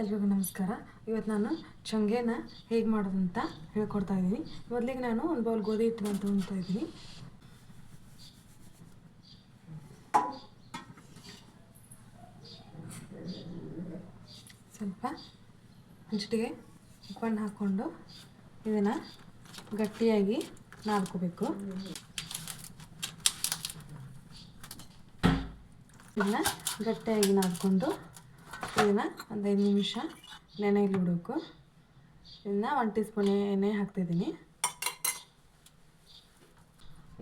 ಎಲ್ರಿಗೂ ನಮಸ್ಕಾರ. ಇವತ್ತು ನಾನು ಚಂಗೆನ ಹೇಗೆ ಮಾಡೋದು ಅಂತ ಹೇಳ್ಕೊಡ್ತಾ ಇದ್ದೀನಿ. ಮೊದಲಿಗೆ ನಾನು ಒಂದು ಬೌಲ್ ಗೋಧಿ ಹಿಟ್ಟನ್ನು ತೊಗೊಳ್ತಾ ಇದ್ದೀನಿ. ಸ್ವಲ್ಪ ಹಂಚಟಿಗೆ ಉಪ್ಪನ್ನು ಹಾಕ್ಕೊಂಡು ಇದನ್ನು ಗಟ್ಟಿಯಾಗಿ ನಾದ್ಕೋಬೇಕು. ಇದನ್ನು ಗಟ್ಟಿಯಾಗಿ ನಾದ್ಕೊಂಡು ಇದನ್ನು ಒಂದು ಐದು ನಿಮಿಷ ನೆನೆಯಲ್ಲಿ ಬಿಡಬೇಕು ಇದನ್ನು ಒನ್ ಟೀ ಸ್ಪೂನ್ ಎಣ್ಣೆ ಹಾಕ್ತಿದ್ದೀನಿ.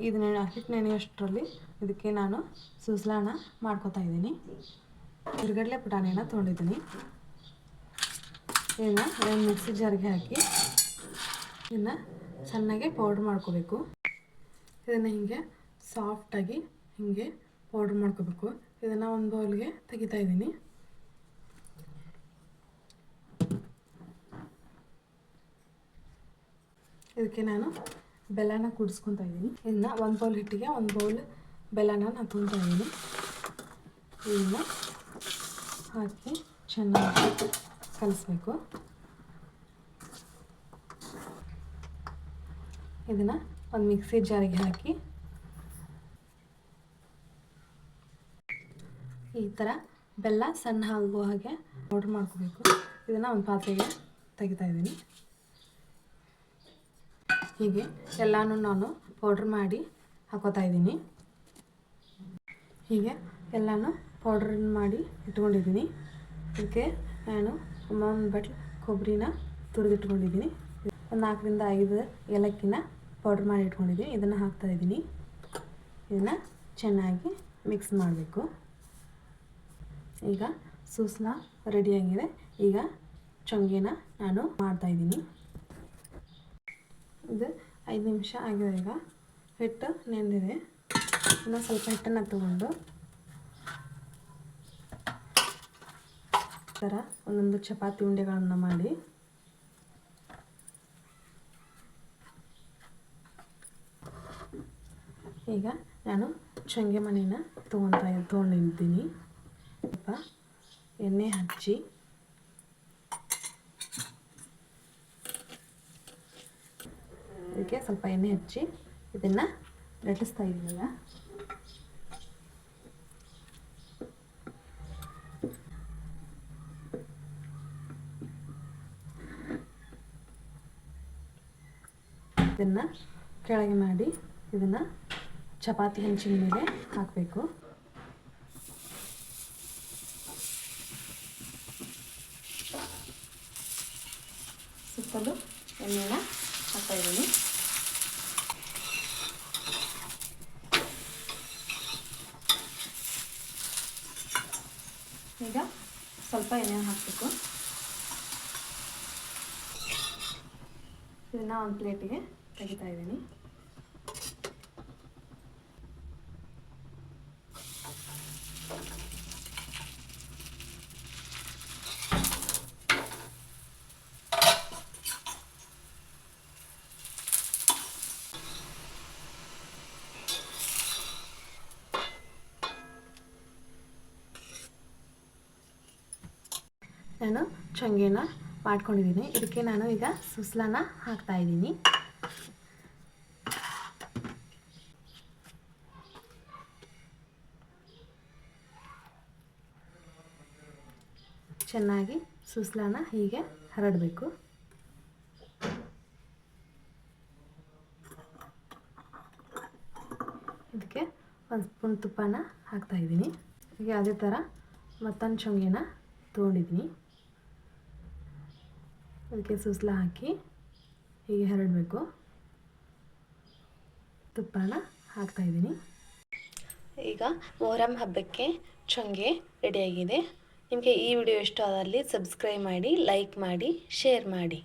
ಇದನ್ನ ನೆನೆ ಹಿಟ್ಟು ನೆನೆಯೋಷ್ಟರಲ್ಲಿ ಇದಕ್ಕೆ ನಾನು ಸುಸ್ಲಾನ ಮಾಡ್ಕೊತಾ ಇದ್ದೀನಿ. ಹುರ್ಗಡ್ಲೆ ಪುಟಾಣಿನ ತೊಗೊಂಡಿದ್ದೀನಿ. ಇದನ್ನು ಒಂದು ಮಿಕ್ಸಿ ಜಾರಿಗೆ ಹಾಕಿ ಇದನ್ನು ಸಣ್ಣಗೆ ಪೌಡ್ರ್ ಮಾಡ್ಕೋಬೇಕು. ಇದನ್ನು ಹೀಗೆ ಸಾಫ್ಟಾಗಿ ಹೀಗೆ ಪೌಡ್ರ್ ಮಾಡ್ಕೋಬೇಕು. ಇದನ್ನು ಒಂದು ಬೌಲ್ಗೆ ತೆಗಿತಾ ಇದ್ದೀನಿ. ಇದಕ್ಕೆ ನಾನು ಬೆಲ್ಲನ ಕುಡಿಸ್ಕೊತಾ ಇದ್ದೀನಿ. ಇದನ್ನ ಒಂದು ಬೌಲ್ ಹಿಟ್ಟಿಗೆ ಒಂದು ಬೌಲ್ ಬೆಲ್ಲನ ನಾನು ತುಂಬ್ತಾ ಇದ್ದೀನಿ. ಇದನ್ನ ಹಾಕಿ ಚೆನ್ನಾಗಿ ಕಲಿಸ್ಬೇಕು. ಇದನ್ನು ಒಂದು ಮಿಕ್ಸಿ ಜಾರಿಗೆ ಹಾಕಿ ಈ ಥರ ಬೆಲ್ಲ ಸಣ್ಣ ಆಗುವ ಹಾಗೆ ಪೌಡ್ರ್ ಮಾಡ್ಕೋಬೇಕು. ಇದನ್ನು ಒಂದು ಪಾತ್ರೆಗೆ ತೆಗಿತಾ ಇದ್ದೀನಿ. ಹೀಗೆ ಎಲ್ಲನೂ ನಾನು ಪೌಡ್ರ್ ಮಾಡಿ ಹಾಕೋತಾ ಇದ್ದೀನಿ. ಹೀಗೆ ಎಲ್ಲನೂ ಪೌಡ್ರ್ ಮಾಡಿ ಇಟ್ಕೊಂಡಿದ್ದೀನಿ. ಇದಕ್ಕೆ ನಾನು ಒಂದು ಬಟ್ಲು ಕೊಬ್ಬರಿನ ತುರಿದಿಟ್ಕೊಂಡಿದ್ದೀನಿ. ಒಂದು ನಾಲ್ಕರಿಂದ ಐದು ಏಲಕ್ಕಿನ ಪೌಡ್ರ್ ಮಾಡಿ ಇಟ್ಕೊಂಡಿದ್ದೀನಿ. ಇದನ್ನು ಹಾಕ್ತಾ ಇದ್ದೀನಿ. ಇದನ್ನು ಚೆನ್ನಾಗಿ ಮಿಕ್ಸ್ ಮಾಡಬೇಕು. ಈಗ ಸೂಸ್ನ ರೆಡಿಯಾಗಿದೆ ಈಗ ಚೊಂಗೆನ ನಾನು ಮಾಡ್ತಾಯಿದ್ದೀನಿ ಇದು ಐದು ನಿಮಿಷ ಆಗಿದೆ ಈಗ. ಹಿಟ್ಟು ನೆಂದಿದೆ. ಇನ್ನೂ ಸ್ವಲ್ಪ ಹಿಟ್ಟನ್ನು ತಗೊಂಡು ಥರ ಒಂದೊಂದು ಚಪಾತಿ ಉಂಡೆಗಳನ್ನು ಮಾಡಿ. ಈಗ ನಾನು ಚಂಗೆ ಮಣಿನ ತೊಗೊತಾ ತೊಗೊಂಡಿದ್ದೀನಿ. ಸ್ವಲ್ಪ ಎಣ್ಣೆ ಹಚ್ಚಿ ಇದಕ್ಕೆ ಸ್ವಲ್ಪ ಎಣ್ಣೆ ಹಚ್ಚಿ ಇದನ್ನು ಲಟ್ಟಿಸ್ತಾ ಇದ್ದೀನಲ್ಲ. ಇದನ್ನು ಕೆಳಗೆ ಮಾಡಿ ಇದನ್ನು ಚಪಾತಿ ಹೆಂಚಿನ ಮೇಲೆ ಹಾಕಬೇಕು. ಸುತ್ತಲೂ ಎಣ್ಣೆನ ಹಾಕ್ತಾಯಿದ್ದೀನಿ. ಈಗ ಸ್ವಲ್ಪ ಎಣ್ಣೆ ಹಾಕಬೇಕು. ಇದನ್ನು ಒಂದು ಪ್ಲೇಟಿಗೆ ತೆಗಿತಾ ಇದ್ದೀನಿ. ನಾನು ಚಂಗೆನ ಮಾಡ್ಕೊಂಡಿದ್ದೀನಿ. ಇದಕ್ಕೆ ನಾನು ಈಗ ಸುಸ್ಲಾನ ಹಾಕ್ತಾ ಇದ್ದೀನಿ. ಚೆನ್ನಾಗಿ ಸುಸ್ಲಾನ ಹೀಗೆ ಹರಡಬೇಕು. ಇದಕ್ಕೆ ಒಂದು ಸ್ಪೂನ್ ತುಪ್ಪನ ಹಾಕ್ತಾ ಇದ್ದೀನಿ. ಹೀಗೆ ಅದೇ ಥರ ಮತ್ತೊಂದು ಚೊಂಗೆನ ತೊಗೊಂಡಿದ್ದೀನಿ. ಅದಕ್ಕೆ ಸುಸ್ಲ ಹಾಕಿ ಹೀಗೆ ಹರಡಬೇಕು. ತುಪ್ಪನ ಹಾಕ್ತಾಯಿದ್ದೀನಿ ಈಗ ಮೊಹರಂ ಹಬ್ಬಕ್ಕೆ ಚೊಂಗೆ ರೆಡಿಯಾಗಿದೆ. ನಿಮಗೆ ಈ ವಿಡಿಯೋ ಇಷ್ಟ ಆದಲ್ಲಿ ಸಬ್ಸ್ಕ್ರೈಬ್ ಮಾಡಿ, ಲೈಕ್ ಮಾಡಿ, ಶೇರ್ ಮಾಡಿ.